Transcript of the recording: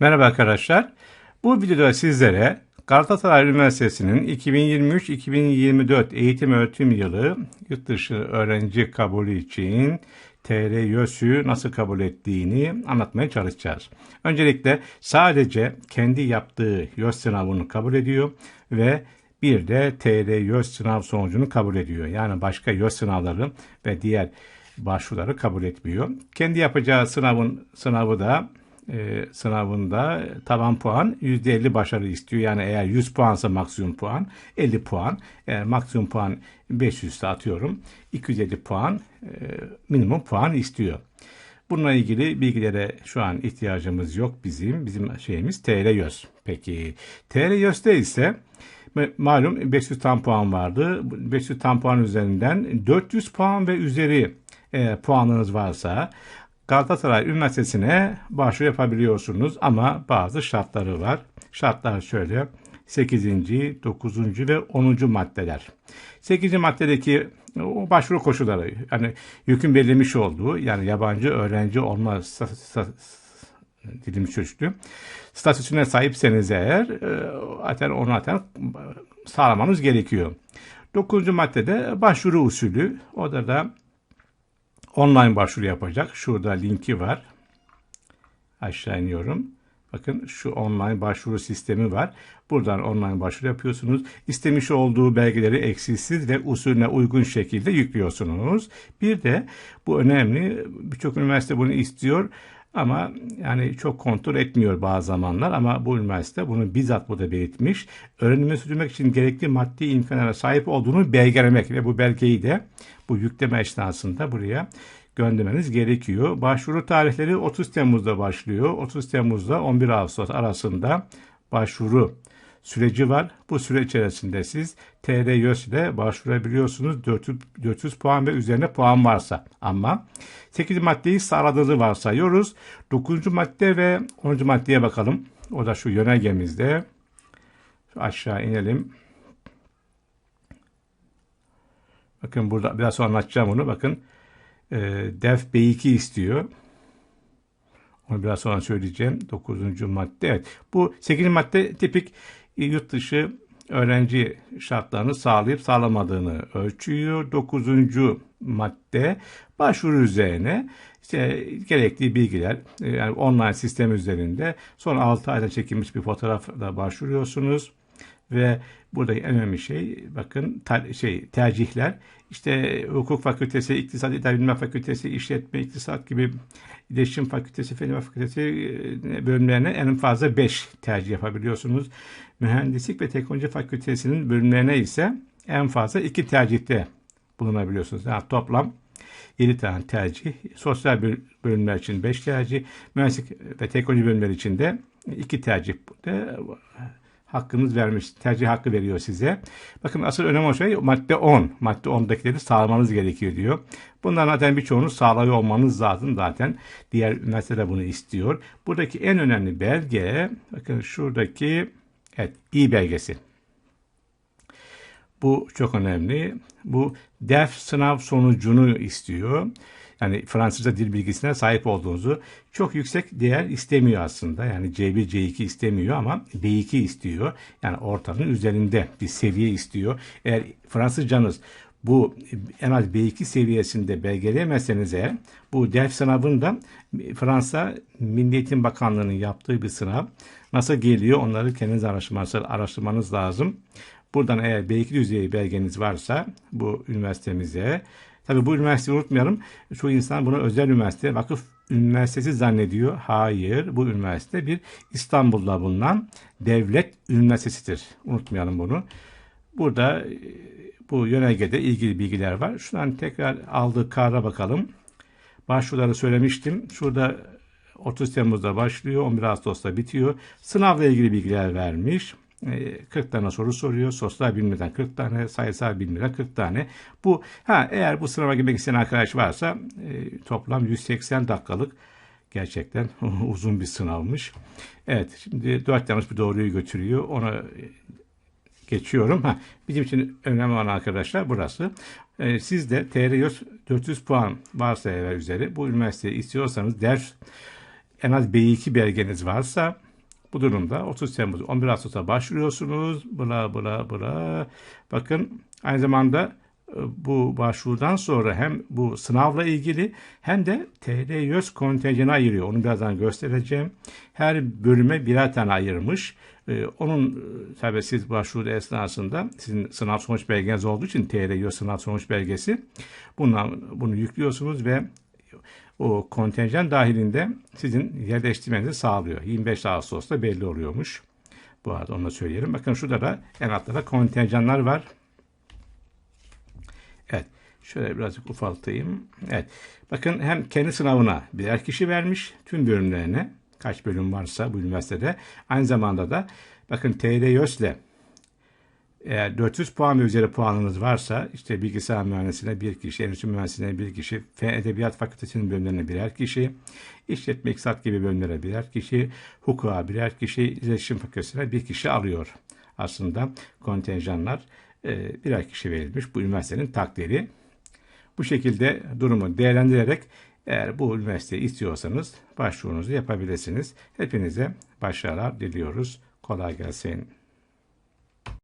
Merhaba arkadaşlar. Bu videoda sizlere Galatasaray Üniversitesi'nin 2023-2024 eğitim öğretim yılı yurt dışı öğrenci kabulü için TR YÖS'ü nasıl kabul ettiğini anlatmaya çalışacağız. Öncelikle sadece kendi yaptığı YÖS sınavını kabul ediyor ve bir de TR YÖS sınav sonucunu kabul ediyor. Yani başka YÖS sınavları ve diğer başvuruları kabul etmiyor. Kendi yapacağı sınavın sınavı da e, sınavında taban puan %50 başarı istiyor. Yani eğer 100 puansa maksimum puan 50 puan. Eğer maksimum puan 500 ise atıyorum 250 puan e, minimum puan istiyor. Bununla ilgili bilgilere şu an ihtiyacımız yok bizim. Bizim şeyimiz TR YÖS. Peki TR YÖS'te ise malum 500 tam puan vardı. 500 tam puan üzerinden 400 puan ve üzeri e, puanınız varsa Galatasaray Üniversitesi'ne başvuru yapabiliyorsunuz ama bazı şartları var. Şartlar şöyle 8. 9. ve 10. maddeler. 8. maddedeki o başvuru koşulları yani yükün belirlemiş olduğu yani yabancı öğrenci olma dilim sürçtü. Statüsüne sahipseniz eğer e, zaten onu zaten sağlamanız gerekiyor. 9. maddede başvuru usulü. O da da online başvuru yapacak. Şurada linki var. Aşağı iniyorum. Bakın şu online başvuru sistemi var. Buradan online başvuru yapıyorsunuz. İstemiş olduğu belgeleri eksiksiz ve usulüne uygun şekilde yüklüyorsunuz. Bir de bu önemli. Birçok üniversite bunu istiyor. Ama yani çok kontrol etmiyor bazı zamanlar ama bu üniversite bunu bizzat burada belirtmiş. Öğrenimi sürdürmek için gerekli maddi imkanlara sahip olduğunu belgelemek ve bu belgeyi de bu yükleme esnasında buraya göndermeniz gerekiyor. Başvuru tarihleri 30 Temmuz'da başlıyor. 30 Temmuz'da 11 Ağustos arasında başvuru süreci var. Bu süre içerisinde siz TR ile başvurabiliyorsunuz 400, 400 puan ve üzerine puan varsa. Ama 8 maddeyi sağladığınızı varsayıyoruz. 9. madde ve 10. maddeye bakalım. O da şu yönergemizde. Şu aşağı inelim. Bakın burada biraz sonra anlatacağım onu. Bakın e, DEF B2 istiyor. Onu biraz sonra söyleyeceğim. 9. madde. Evet. Bu 8. madde tipik yurt dışı öğrenci şartlarını sağlayıp sağlamadığını ölçüyor. Dokuzuncu madde başvuru üzerine işte gerekli bilgiler yani online sistem üzerinde son 6 ayda çekilmiş bir fotoğrafla başvuruyorsunuz ve buradaki en önemli şey bakın ter, şey tercihler işte hukuk fakültesi, iktisat idare fakültesi, işletme, iktisat gibi iletişim fakültesi, fen fakültesi e, bölümlerine en fazla 5 tercih yapabiliyorsunuz. Mühendislik ve teknoloji fakültesinin bölümlerine ise en fazla 2 tercihte bulunabiliyorsunuz. Yani toplam 7 tane tercih. Sosyal bölümler için 5 tercih. Mühendislik ve teknoloji bölümleri için de 2 tercih hakkınız vermiş. Tercih hakkı veriyor size. Bakın asıl önemli şey madde 10. Madde 10'dakileri sağlamanız gerekiyor diyor. Bundan zaten birçoğunu sağlıyor olmanız lazım zaten. Diğer üniversiteler bunu istiyor. Buradaki en önemli belge bakın şuradaki evet İ belgesi. Bu çok önemli. Bu DEF sınav sonucunu istiyor yani Fransızca dil bilgisine sahip olduğunuzu çok yüksek değer istemiyor aslında. Yani C1, C2 istemiyor ama B2 istiyor. Yani ortanın üzerinde bir seviye istiyor. Eğer Fransızcanız bu en az B2 seviyesinde belgeleyemezseniz eğer bu DEF sınavında Fransa Milli Eğitim Bakanlığı'nın yaptığı bir sınav. Nasıl geliyor onları kendiniz araştırmanız, araştırmanız lazım. Buradan eğer B2 düzeyi belgeniz varsa bu üniversitemize Tabii bu üniversiteyi unutmayalım. Çoğu insan bunu özel üniversite, vakıf üniversitesi zannediyor. Hayır, bu üniversite bir İstanbul'da bulunan devlet üniversitesidir. Unutmayalım bunu. Burada e, bu yönergede ilgili bilgiler var. Şuradan tekrar aldığı karara bakalım. Başvuruları söylemiştim. Şurada 30 Temmuz'da başlıyor, 11 Ağustos'ta bitiyor. Sınavla ilgili bilgiler vermiş. 40 ee, tane soru soruyor. Sosyal bilimden 40 tane, sayısal bilimden 40 tane. Bu ha eğer bu sınava girmek isteyen arkadaş varsa e, toplam 180 dakikalık gerçekten uzun bir sınavmış. Evet şimdi 4 yanlış bir doğruyu götürüyor. Ona e, geçiyorum. Ha, bizim için önemli olan arkadaşlar burası. Ee, siz de TR 400 puan varsa eğer üzeri bu üniversiteyi istiyorsanız ders en az B2 belgeniz varsa Bu durumda 30 Temmuz 11 Ağustos'a başvuruyorsunuz. Bla bla bla. Bakın aynı zamanda e, bu başvurudan sonra hem bu sınavla ilgili hem de TL YÖS kontenjanı ayırıyor. Onu birazdan göstereceğim. Her bölüme birer tane ayırmış. Ee, onun e, tabii siz başvuru esnasında sizin sınav sonuç belgeniz olduğu için TL YÖS sınav sonuç belgesi bundan, bunu yüklüyorsunuz ve o kontenjan dahilinde sizin yerleştirmenizi sağlıyor. 25 Ağustos'ta belli oluyormuş. Bu arada onu da söyleyelim. Bakın şurada da en altta da kontenjanlar var. Evet. Şöyle birazcık ufaltayım. Evet. Bakın hem kendi sınavına birer kişi vermiş. Tüm bölümlerine kaç bölüm varsa bu üniversitede. Aynı zamanda da bakın TR YÖS'le eğer 400 puan ve üzeri puanınız varsa işte bilgisayar mühendisliğine bir kişi, endüstri mühendisliğine bir kişi, Fen Edebiyat Fakültesinin bölümlerine birer kişi, işletme iktisat gibi bölümlere birer kişi, hukuka birer kişi, iletişim fakültesine bir kişi alıyor. Aslında kontenjanlar e, birer kişi verilmiş bu üniversitenin takdiri. Bu şekilde durumu değerlendirerek eğer bu üniversiteyi istiyorsanız başvurunuzu yapabilirsiniz. Hepinize başarılar diliyoruz. Kolay gelsin.